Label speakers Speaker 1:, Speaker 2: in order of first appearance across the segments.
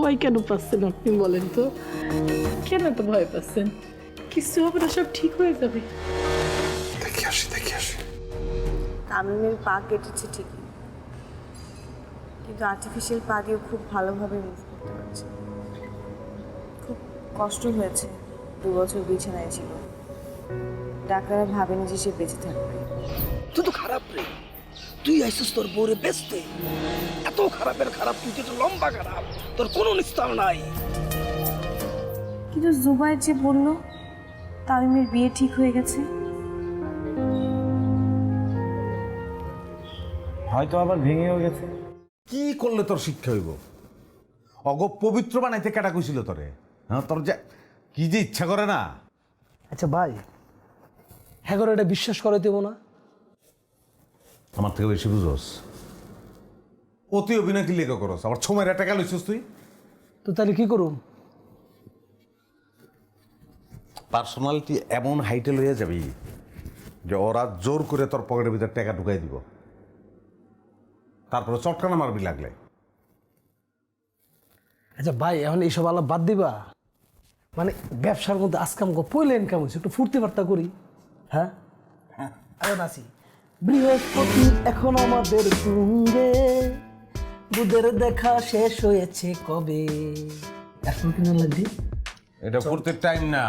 Speaker 1: ভয় কেন পাচ্ছেন আপনি বলেন তো? কেন এত ভয় পাচ্ছেন? কিছু হবে না সব ঠিক হয়ে যাবে।
Speaker 2: দেখি আসি দেখি আসি।
Speaker 3: তামিমের পা কেটেছে ঠিকই। কিন্তু আর্টিফিশিয়াল পা দিয়ে খুব ভালোভাবে মুভ করতে পারছে খুব কষ্ট হয়েছে। দু বছর বিছানায় ছিল। ডাক্তাররা ভাবেনি যে সে বেঁচে থাকবে।
Speaker 4: তুই তো খারাপ রে। তুই আইসিস তোর বউরে বেচতে। এত খারাপের খারাপ তুই তো লম্বা খারাপ তোর কোনো নিস্তার নাই।
Speaker 3: কিন্তু জুবাইর যে বলল তামিমের বিয়ে ঠিক হয়ে গেছে।
Speaker 5: হয়তো আবার ভেঙেও গেছে।
Speaker 2: কি করলে তোর শিক্ষা হইব? অগ পবিত্র বানাইতে কেটা কইছিল তোরে? হ্যাঁ তোর যে কি যে ইচ্ছা করে না।
Speaker 6: আচ্ছা ভাই হ্যাঁ করে এটা বিশ্বাস করে দেবো না।
Speaker 2: আমার থেকে বেশি বুঝোস। অতি অভিনয় কি লেগে করস? আবার ছমের টাকা লইছিস তুই?
Speaker 6: তো তাহলে কি করুম?
Speaker 2: পার্সোনালিটি এমন হাইটে লইয়া যাবি যে ওরা জোর করে তোর পকেটের ভিতরে টাকা ঢুকাই দিব। তারপরে চটকানা মারবি লাগলে।
Speaker 6: আচ্ছা ভাই এখন এইসব আলাপ বাদ দিবা? মানে ব্যবসার মধ্যে আজকাম গো পয়লা ইনকাম হচ্ছে একটু ফুর্তি বার্তা করি। হ্যাঁ? আরে নাসি বৃহস্পতি এখন আমাদের সঙ্গে। বুধের দেখা শেষ হয়েছে কবে? এখন কিনা লাগবে?
Speaker 2: এটা ফুর্তির টাইম না।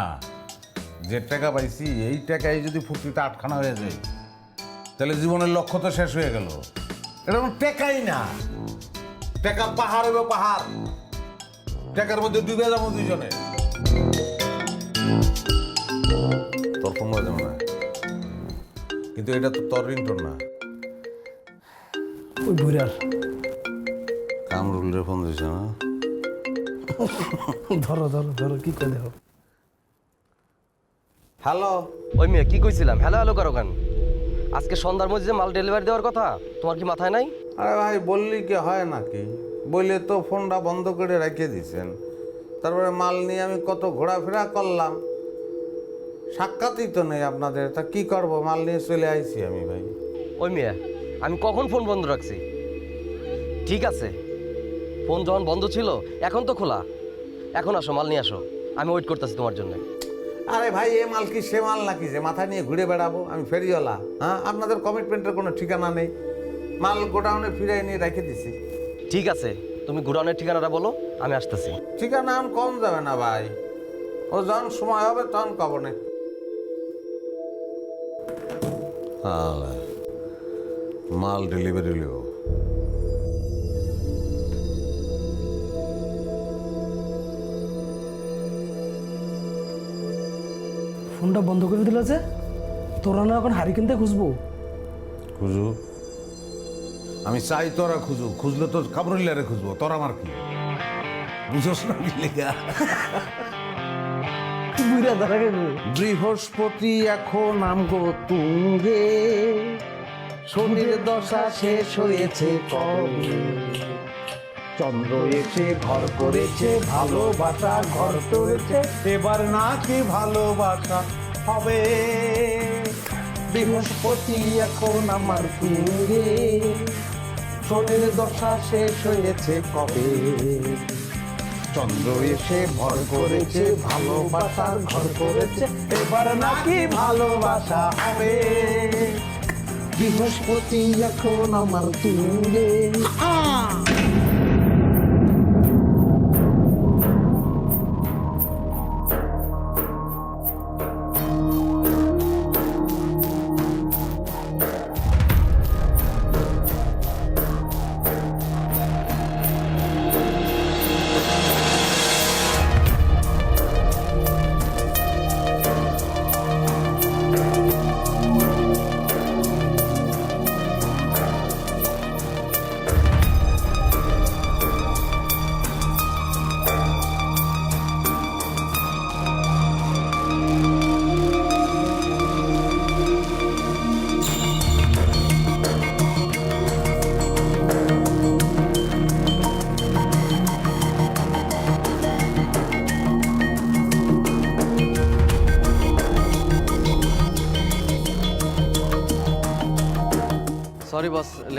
Speaker 2: যে টাকা পাইছি এই টাকায় যদি ফুর্তিতে আটখানা হয়ে যায় তাহলে জীবনের লক্ষ্য তো শেষ হয়ে গেল। এটা কোনো টেকাই না। টাকা পাহাড় হবে পাহাড়। টাকার মধ্যে ডুবে যাব দুজনে তোর ফোন বাজে না। কিন্তু এটা তো তোর রিংটোন না।
Speaker 6: ওই ঘুরার
Speaker 2: কামরুলের ফোন দিছে না
Speaker 6: ধরো ধরো ধরো কি করে দেখো
Speaker 2: হ্যালো?
Speaker 7: ওই মেয়ে কি কইছিলাম? হ্যালো হ্যালো করো কেন? আজকে সন্ধ্যার মধ্যে যে মাল ডেলিভারি দেওয়ার কথা তোমার কি মাথায় নাই?
Speaker 2: আরে ভাই বললি কি হয় নাকি? বললে তো ফোনটা বন্ধ করে রেখে দিছেন। তারপরে মাল নিয়ে আমি কত ঘোরাফেরা করলাম। সাক্ষাৎই তো নেই আপনাদের। তা কি করব? মাল নিয়ে চলে আইছি আমি ভাই।
Speaker 7: ওই মেয়ে আমি কখন ফোন বন্ধ রাখছি? ঠিক আছে। ফোন যখন বন্ধ ছিল এখন তো খোলা। এখন আসো মাল নিয়ে আসো। আমি ওয়েট করতেছি তোমার জন্য।
Speaker 2: আরে ভাই এ মাল কি সে মাল নাকি যে মাথা নিয়ে ঘুরে বেড়াবো? আমি ফেরিওয়ালা। হ্যাঁ আপনাদের কমিটমেন্টের কোনো ঠিকানা নেই। মাল গোডাউনে ফিরাই নিয়ে রেখে দিছি।
Speaker 7: ঠিক আছে তুমি গোডাউনের ঠিকানাটা বলো আমি আসতেছি।
Speaker 2: ঠিকানা কম যাবে না ভাই। ও যখন সময় হবে তখন কবনে মাল ডেলিভারি লিও।
Speaker 6: ফোনটা বন্ধ করে দিল যে? তোরা না এখন হারি কিনতে খুঁজবো।
Speaker 2: খুঁজু। আমি চাই তোরা খুঁজু। খুঁজলে তো কাবরুল্লারে খুঁজবো। তোর আমার কি? বুঝোস না
Speaker 6: ধরা গেবে
Speaker 2: বৃহস্পতি এখন আমগো তুঙ্গে, শনির দশা শেষ হয়েছে কবে? চন্দ্র এসে ঘর করেছে ভালোবাসা ঘর করেছে, এবার নাকি ভালোবাসা হবে। বৃহস্পতি এখন আমার তুঙ্গে, শনির দশা শেষ হয়েছে কবে? চন্দ্র এসে ভর করেছে ভালোবাসার ঘর করেছে। এবার নাকি ভালোবাসা হবে। বৃহস্পতি এখন আমার তুঙ্গে।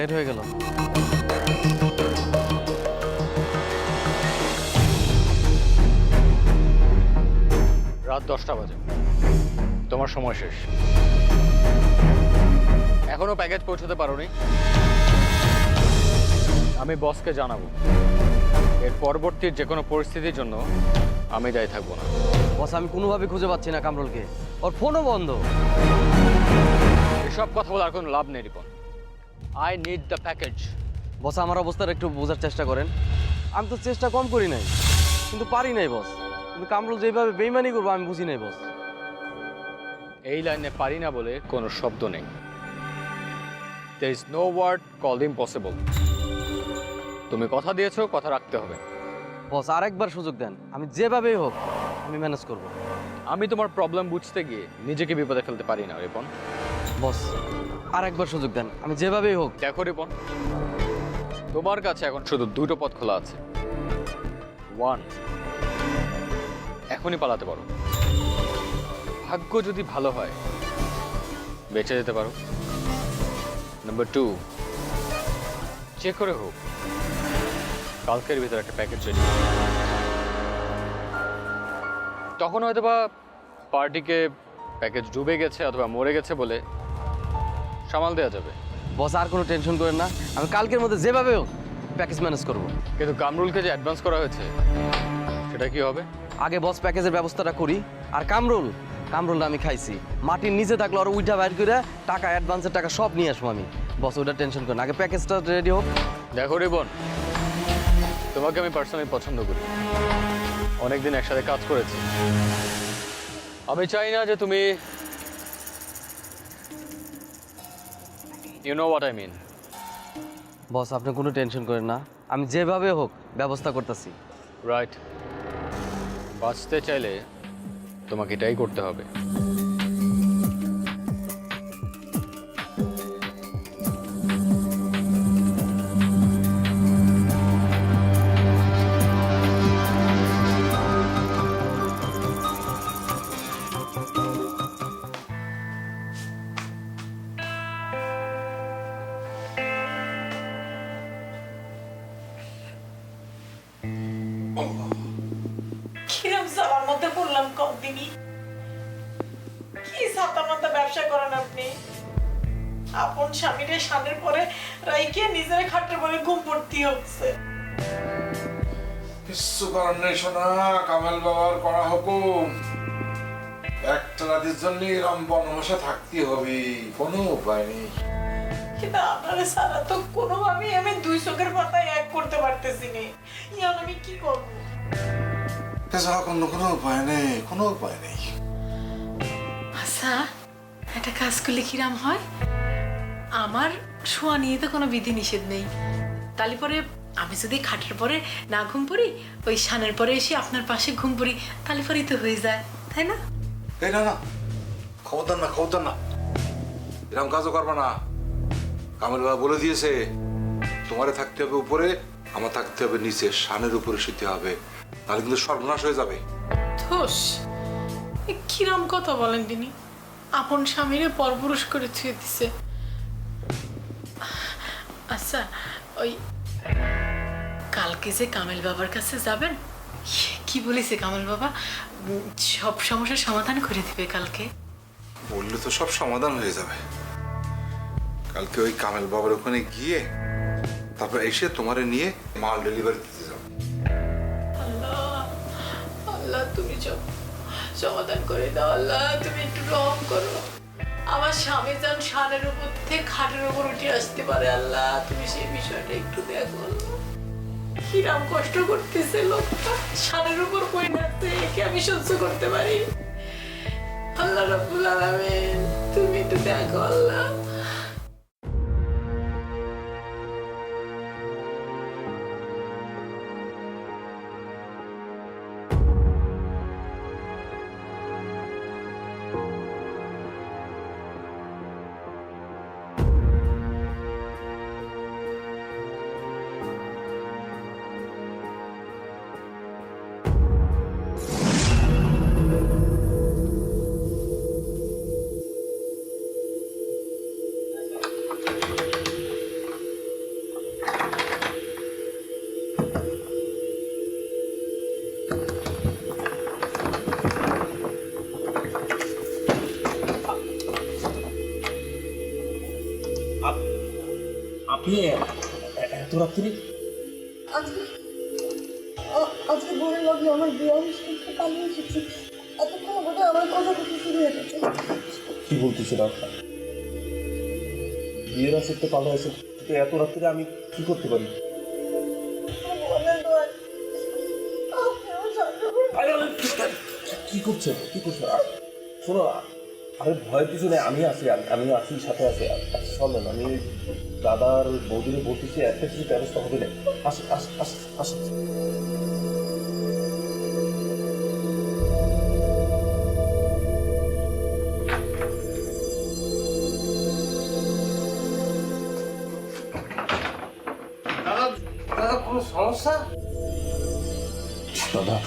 Speaker 7: লেট হয়ে গেল।
Speaker 8: রাত দশটা বাজে। তোমার সময় শেষ। এখনও প্যাকেজ পৌঁছাতে পারোনি। আমি বসকে জানাব। এর পরবর্তী যে কোনো পরিস্থিতির জন্য আমি দায়ী থাকব না।
Speaker 7: বস আমি কোনোভাবে খুঁজে পাচ্ছি না কামরুলকে। ওর ফোনও বন্ধ।
Speaker 8: এসব কথা বলে আর কোনো লাভ নেই Ripon. I need the package
Speaker 7: boss আমার অবস্থাটা একটু বোঝার চেষ্টা করেন। আমি তো চেষ্টা কম করি নাই কিন্তু পারি নাই বস। কিন্তু কামরুল যেভাবে বেইমানি করব আমি বুঝি নাই বস।
Speaker 8: এই লাইনে পারি না বলে কোনো শব্দ নেই। There is no word call impossible তুমি কথা দিয়েছ কথা রাখতে হবে।
Speaker 7: বস আরেকবার সুযোগ দেন। আমি যেভাবেই হোক আমি ম্যানেজ করব।
Speaker 8: আমি তোমার প্রবলেম বুঝতে গিয়ে নিজেকে বিপদে ফেলতে পারি না রিপন।
Speaker 7: বস আরেকবার সুযোগ দেন। আমি যেভাবেই হোক।
Speaker 8: দেখো রিপন, তোমার কাছে এখন শুধু দুটো পথ খোলা আছে। ওয়ান এখনই পালাতে পারো। ভাগ্য যদি ভালো হয়, বেঁচে যেতে পারো। নাম্বার টু যে করে হোক, কালকের ভিতরে একটা প্যাকেজ রেডি তখন হয়তো বা পার্টিকে প্যাকেজ ডুবে গেছে অথবা মরে গেছে বলে সামাল দেওয়া যাবে।
Speaker 7: বস আর কোনো টেনশন করেন না। আমি কালকের মধ্যে যেভাবে হোক প্যাকেজ ম্যানেজ করব।
Speaker 8: কিন্তু কামরুলকে যে অ্যাডভান্স করা হয়েছে সেটা কি হবে?
Speaker 7: আগে বস প্যাকেজের ব্যবস্থাটা করি। আর কামরুল কামরুলটা আমি খাইছি। মাটির নিচে থাকলে আর উইটা বাইর করে টাকা অ্যাডভান্সের টাকা সব নিয়ে আসব আমি। বস ওটা টেনশন করেন আগে প্যাকেজটা রেডি হোক।
Speaker 8: দেখো রে বোন তোমাকে আমি পার্সোনালি পছন্দ করি। অনেকদিন একসাথে কাজ করেছি। আমি চাই না যে তুমি you know what I mean
Speaker 7: boss আপনি কোনো টেনশন করেন না। আমি যেভাবে হোক ব্যবস্থা করতেছি।
Speaker 8: রাইট বাঁচতে চাইলে তোমাকে এটাই করতে হবে।
Speaker 1: মধ্যে পড়লাম কদিনই কি সাতা মাতা ব্যবসা করেন আপনি? আপন স্বামীরে সানের পরে রাইকে নিজের খাটের পরে ঘুম পড়তে হচ্ছে।
Speaker 9: কিচ্ছু করার নেই শোনা কামাল বাবার করা হুকুম। একটা রাতের জন্য এরম বনবাসা থাকতে হবে কোনো উপায় নেই।
Speaker 1: কিন্তু আপনারা সারা তো কোনোভাবেই আমি দুই চোখের পাতায় এক করতে পারতেছি নি। আমি কি করব?
Speaker 9: এছাড়া কোনো কোনো উপায় নেই কোনো উপায় নেই।
Speaker 1: আচ্ছা একটা কাজ করলে কিরাম হয়? আমার শোয়া নিয়ে তো কোনো বিধি নিষেধ নেই। তাহলে পরে আমি যদি খাটের পরে না ঘুম পড়ি ওই সানের পরে এসে আপনার পাশে ঘুম পড়ি তাহলে পরেই তো হয়ে যায় তাই না?
Speaker 9: এই না না খবরদার না খবরদার না। এরকম কাজও করবা না। কামাল বাবা বলে দিয়েছে তোমারে থাকতে হবে উপরে আমার থাকতে হবে নিচে শানের উপরে শুতে হবে। তাহলে কিন্তু সর্বনাশ হয়ে যাবে।
Speaker 1: ধোস। কিরম কথা বলেন তিনি। আপন স্বামীরে পরপুরুষ করে ছুঁয়ে দিছে। আচ্ছা ওই কালকে যে কামেল বাবার কাছে যাবেন? কি বলেছে কামেল বাবা? সব সমস্যার সমাধান করে দিবে কালকে।
Speaker 9: বললে তো সব সমাধান হয়ে যাবে। কালকে ওই কামেল বাবার ওখানে গিয়ে তারপর এসে তোমারে নিয়ে মাল ডেলিভারি দিতে
Speaker 1: তুমি সব সমাধান করে দাও, আল্লাহ, তুমি একটু রহম করো। আমার স্বামী যেন সানের উপর থেকে খাটের উপর উঠে আসতে পারে, আল্লাহ, তুমি সেই বিষয়টা একটু দেখো। কিরাম কষ্ট করতেছে লোকটা। সানের উপর বই নাচতে একে আমি সহ্য করতে পারি। আল্লাহ রব্বুল আলামিন, তুমি একটু দেখো, আল্লাহ।
Speaker 10: রাত্রি
Speaker 11: আজকে ভোরে লাগল আমার বিয়ে অনুষ্ঠান থেকে পালিয়ে এসেছি এতক্ষণ বোধহয় আমার কথা কিছু শুরু হয়ে গেছে।
Speaker 10: কি বলতেছে বিয়ের তো পালা এসে তো এত রাত্রে আমি কি করতে পারি? কি- করছে? কি করছে? শোনো আরে ভয় কিছু নেই আমি আছি আমি- আমি আছি সাথে আছি। আচ্ছা, আমি দাদার বৌদিনে বলতেছি একটা কিছু ব্যবস্থা হবে না। আসে আসে আসে আসে
Speaker 12: কোনো সমস্যা?
Speaker 10: দাদা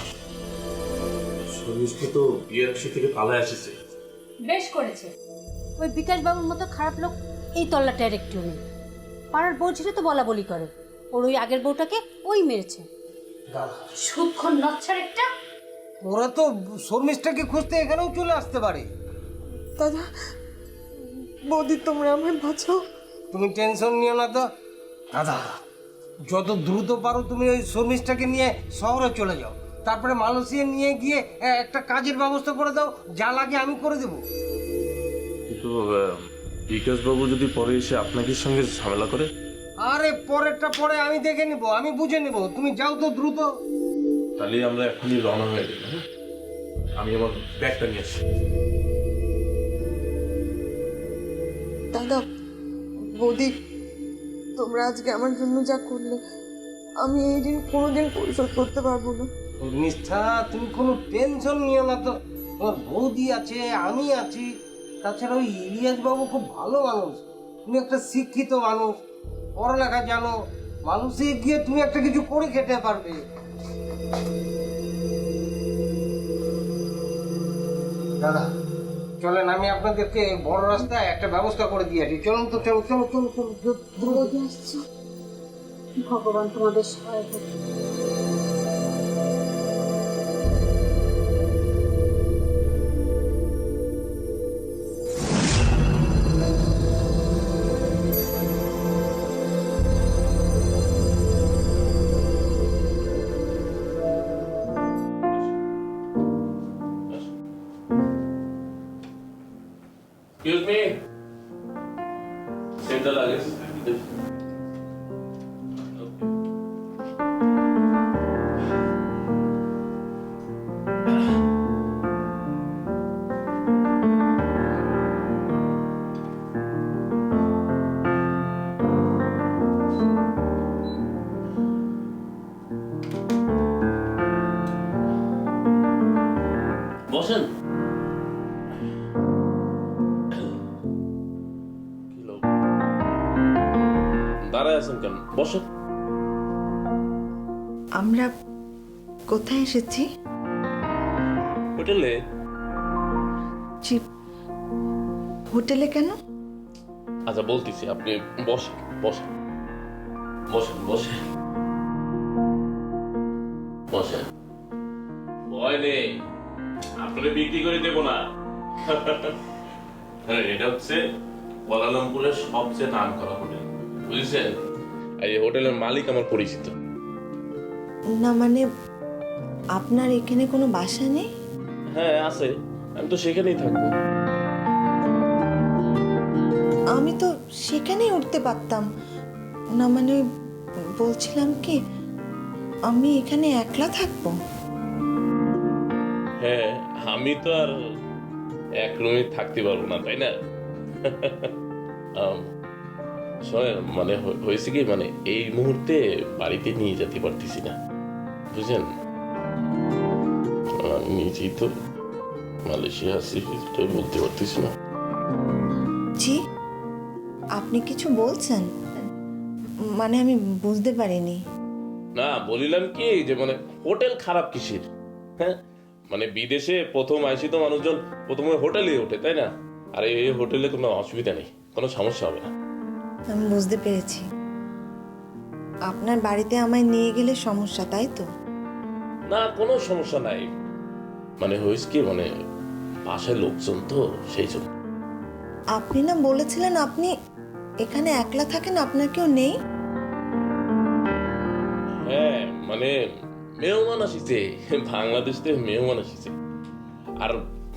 Speaker 10: সর্বিশকে তো বিয়ের থেকে পালায় এসেছে।
Speaker 13: বেশ করেছে। ওই বিকাশ বাবুর মতো খারাপ লোক এই তল্লাটার একটু নেই পাড়ার বউ ছিল তো বলা বলি করে। ওর ওই আগের বউটাকে ওই মেরেছে। সুক্ষণ নচ্ছার একটা?
Speaker 12: ওরা তো শর্মিষ্ঠাকে খুঁজতে এখানেও চলে আসতে পারে।
Speaker 11: দাদা বৌদি তোমরা আমায় বাঁচাও।
Speaker 12: তুমি টেনশন নিও না তো। দাদা যত দ্রুত পারো তুমি ওই শর্মিষ্ঠাকে নিয়ে শহরে চলে যাও। তারপরে মালয়েশিয়া নিয়ে গিয়ে একটা কাজের ব্যবস্থা করে দাও। যা লাগে আমি করে দেবো।
Speaker 10: কিন্তু বিকাশ বাবু যদি পরে এসে আপনাকে সঙ্গে ঝামেলা করে?
Speaker 12: আরে পরেরটা পরে আমি দেখে নিব আমি বুঝে নেব। তুমি যাও তো দ্রুত।
Speaker 10: তাহলে আমরা এখনই রওনা হয়ে যাই হ্যাঁ? আমি আমার ব্যাগটা নিয়ে আসি
Speaker 11: দাদা বৌদি তোমরা আজকে আমার জন্য যা করলে আমি এই ঋণ কোনোদিন পরিশোধ করতে পারব না।
Speaker 12: নিষ্ঠা তুমি কোনো টেনশন নিও না তো। তোমার বৌদি আছে আমি আছি। তাছাড়া ওই ইলিয়াস বাবু খুব ভালো মানুষ। তুমি একটা শিক্ষিত মানুষ, পড়ালেখা জানো মানুষে গিয়ে তুমি একটা কিছু করে খেতে পারবে। দাদা, চলেন, আমি আপনাদেরকে বড় রাস্তায় একটা ব্যবস্থা করে দিয়েছি চলুন তো চলো চলো চলো চলো
Speaker 13: ভগবান তোমাদের সহায়
Speaker 11: আমরা কোথায় এসেছি?
Speaker 10: হোটেলে।
Speaker 11: জি। হোটেলে কেন?
Speaker 10: আচ্ছা বলতেছি আপনি বসেন বসেন। বসেন বসেন। বসেন। ভয় নেই আপনাকে বিক্রি করে দেবো না। হ্যাঁ এটা হচ্ছে কোয়ালালামপুরের সবচেয়ে নাম করা হোটেল বুঝেছেন? এই হোটেলের মালিক আমার পরিচিত।
Speaker 11: না মানে আপনার এখানে কোনো বাসা নেই?
Speaker 10: হ্যাঁ আছে। আমি তো সেখানেই থাকব।
Speaker 11: আমি তো সেখানেই উঠতে পারতাম। না মানে বলছিলাম কি আমি এখানে একলা থাকব?
Speaker 10: হ্যাঁ আমি তো আর এক রুমে থাকতে পারব না তাই না? আম, শোনেন মানে হয়েছে কি মানে এই মুহূর্তে বাড়িতে নিয়ে যেতে পারতেছি না। বুঝছেন? আমি নিজেই তো মালয়েশিয়া আছি এটাই বলতে পারতেছি না।
Speaker 11: জি আপনি কিছু বলছেন? মানে আমি বুঝতে পারিনি।
Speaker 10: না বলিলাম কি যে মানে হোটেল খারাপ কিসের? হ্যাঁ? মানে বিদেশে প্রথম আইসি তো মানুষজন প্রথমে হোটেলে ওঠে তাই না? আর এই হোটেলে কোনো অসুবিধা নেই কোনো সমস্যা হবে না।
Speaker 11: আমি বুঝতে পেরেছি। আপনার বাড়িতে আমায় নিয়ে গেলে সমস্যা তাই তো?
Speaker 10: না কোনো সমস্যা নাই। মানে হয়েছে কি মানে পাশে লোকজন তো সেই জন্য।
Speaker 11: আপনি না বলেছিলেন আপনি এখানে একলা থাকেন আপনার কেউ নেই?
Speaker 14: হ্যাঁ মানে মেহমান আসিছে বাংলাদেশ থেকে মেহমান আসিছে। আর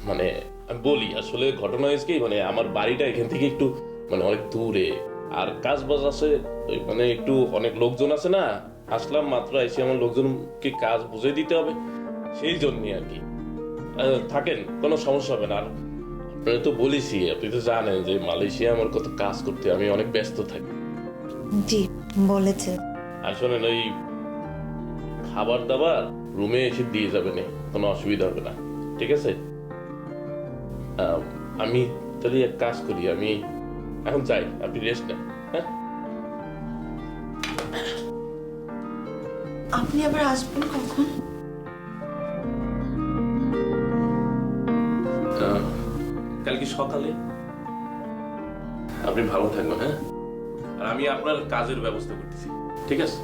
Speaker 14: মানে আমি বলি আসলে ঘটনা হয়েছে কি মানে আমার বাড়িটা এখান থেকে একটু মানে অনেক দূরে। আর কাজ বাজ আছে মানে একটু অনেক লোকজন আছে না আসলাম মাত্র এসে আমার লোকজনকে কাজ বুঝে দিতে হবে। সেই জন্যই আর কি। থাকেন কোনো সমস্যা হবে না। আর আপনারা তো বলেছি আপনি তো জানেন যে মালয়েশিয়া আমার কত কাজ করতে আমি অনেক ব্যস্ত থাকি।
Speaker 15: জি বলেছে।
Speaker 14: আর শোনেন ওই খাবার দাবার রুমে এসে দিয়ে যাবে না কোনো অসুবিধা হবে না। ঠিক আছে? আমি তাহলে এক কাজ করি আমি এখন যাই আপনি রেস্ট নেন হ্যাঁ?
Speaker 15: আপনি আবার আসবেন কখন?
Speaker 14: কালকে সকালে। আপনি ভালো থাকবেন হ্যাঁ? আর আমি আপনার কাজের ব্যবস্থা করতেছি। ঠিক আছে?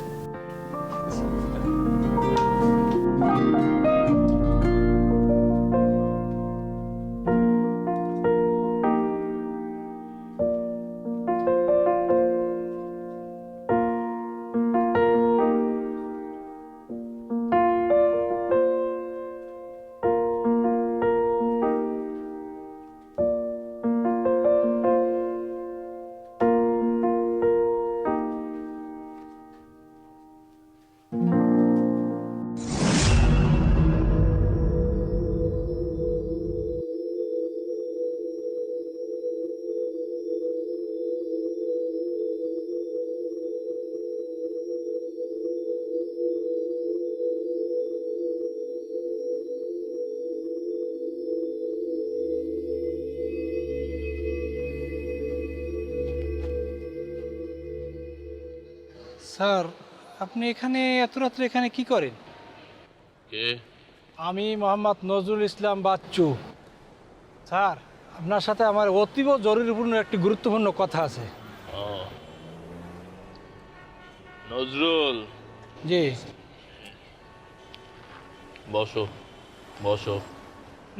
Speaker 16: স্যার আপনি এখানে এত রাত্রে এখানে কি করেন?
Speaker 14: কে?
Speaker 16: আমি মোহাম্মদ নজরুল ইসলাম বাচ্চু। স্যার আপনার সাথে আমার অতীব জরুরিপূর্ণ একটি গুরুত্বপূর্ণ কথা আছে।
Speaker 14: নজরুল।
Speaker 16: জি।
Speaker 14: বসো বসো।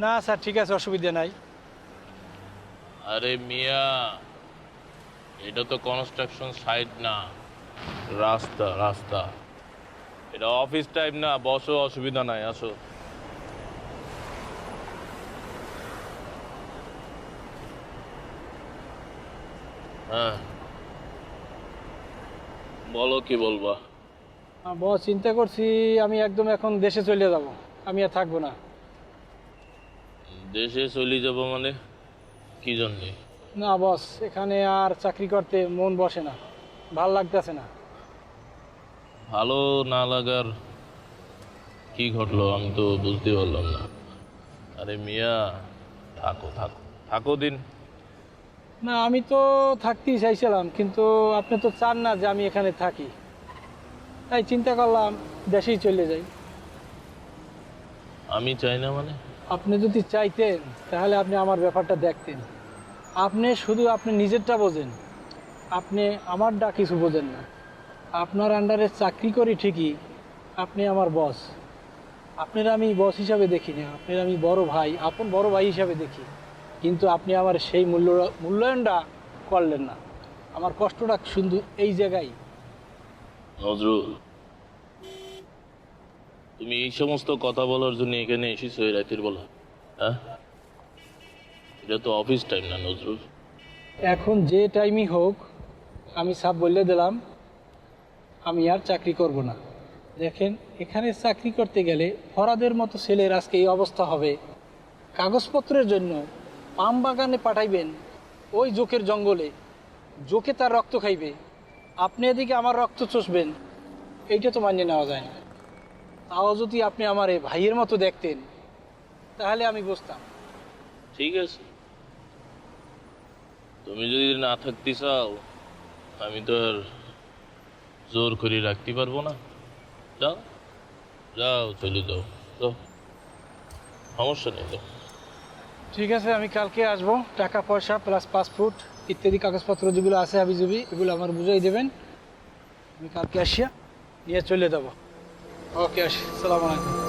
Speaker 16: না স্যার ঠিক আছে অসুবিধা নাই।
Speaker 14: আরে মিয়া এটা তো কনস্ট্রাকশন সাইট না। রাস্তা রাস্তা। এটা অফিস টাইম না বসো অসুবিধা নাই আসো। হ্যাঁ। বলো কি বলবা?
Speaker 16: বস চিন্তা করছি আমি একদম এখন দেশে চলে যাব। আমি আর থাকব না।
Speaker 14: দেশে চলে যাব মানে? কি জন্যে?
Speaker 16: না বস এখানে আর চাকরি করতে মন বসে না। ভালো লাগতেছে না।
Speaker 14: ভালো না লাগার কি ঘটলো আমি তো বুঝতে পারলাম না। আরে মিয়া থাকো থাকো থাকো দিন।
Speaker 16: না আমি তো থাকতেই চাইছিলাম কিন্তু আপনি তো চান না যে আমি এখানে থাকি। তাই চিন্তা করলাম দেশেই চলে যাই।
Speaker 14: আমি চাই না মানে?
Speaker 16: আপনি যদি চাইতেন তাহলে আপনি আমার ব্যাপারটা দেখতেন। আপনি শুধু আপনি নিজেরটা বোঝেন। আপনি আমারটা কিছু বোঝেন না। আপনার আন্ডারে চাকরি করি ঠিকই আপনি আমার বস আপনার আমি বস হিসাবে দেখি না আপনার আমি বড় ভাই আপন বড় ভাই হিসাবে দেখি। কিন্তু আপনি আমার সেই মূল্য মূল্যায়নটা করলেন না। আমার কষ্টটা শুধু এই জায়গায়।
Speaker 14: নজরুল তুমি এই সমস্ত কথা বলার জন্য এখানে এসেছ এই রাতের বেলা হ্যাঁ? এটা তো অফিস টাইম না নজরুল।
Speaker 16: এখন যে টাইমই হোক আমি সব বললে দিলাম, আমি আর চাকরি করব না। দেখেন, এখানে চাকরি করতে গেলে ফরাদের মতো ছেলের আজকে এই অবস্থা হবে। কাগজপত্রের জন্য পাম বাগানে পাঠাইবেন ওই জোকের জঙ্গলে। জোকে তার রক্ত খাইবে। আপনি এদিকে আমার রক্ত চষবেন, এইটা তো মানিয়ে নেওয়া যায় না। তাও যদি আপনি আমার এ ভাইয়ের মতো দেখতেন, তাহলে আমি বুঝতাম।
Speaker 14: ঠিক আছে। তুমি যদি না থাকতে চাও আমি তো আর জোর করে রাখতে পারব না। যাও যাও, চলে যাও। তো সমস্যা নেই তো।
Speaker 16: ঠিক আছে, আমি কালকে আসব। টাকা পয়সা প্লাস পাসপোর্ট ইত্যাদি কাগজপত্র যেগুলো আছে, হাবিজুবি, এগুলো আমার বুঝাই দেবেন। আমি কালকে আসিয়া নিয়ে চলে যাব। ওকে, আসি। সালাম আলাইকুম।